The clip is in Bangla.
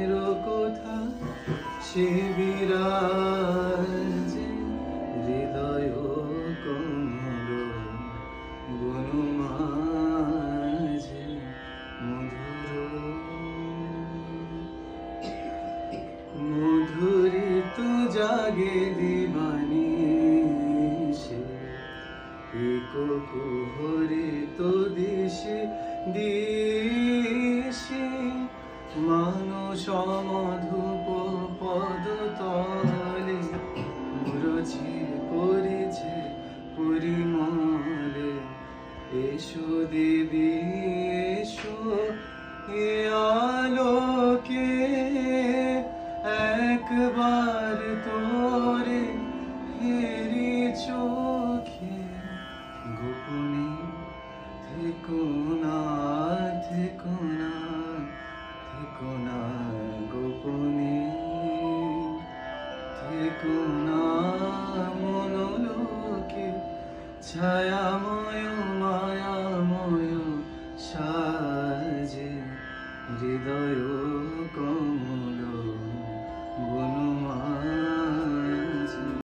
কথা সে বিরাজ, হৃদয় কমল বনমাঝে মধুর মধুরিত জাগে দিবানি সে एको কুহরিত দিশে দিশে মানুষ মধুপ পদ তলে মুরছি পরিছে পরিমলে। এসো দেবী, এসো এ আলোকে, একবার তোরে হেরি চোখে। গোপনে থেকো না, থেকো কোনা মনোলোকে ছায়াময় মায়া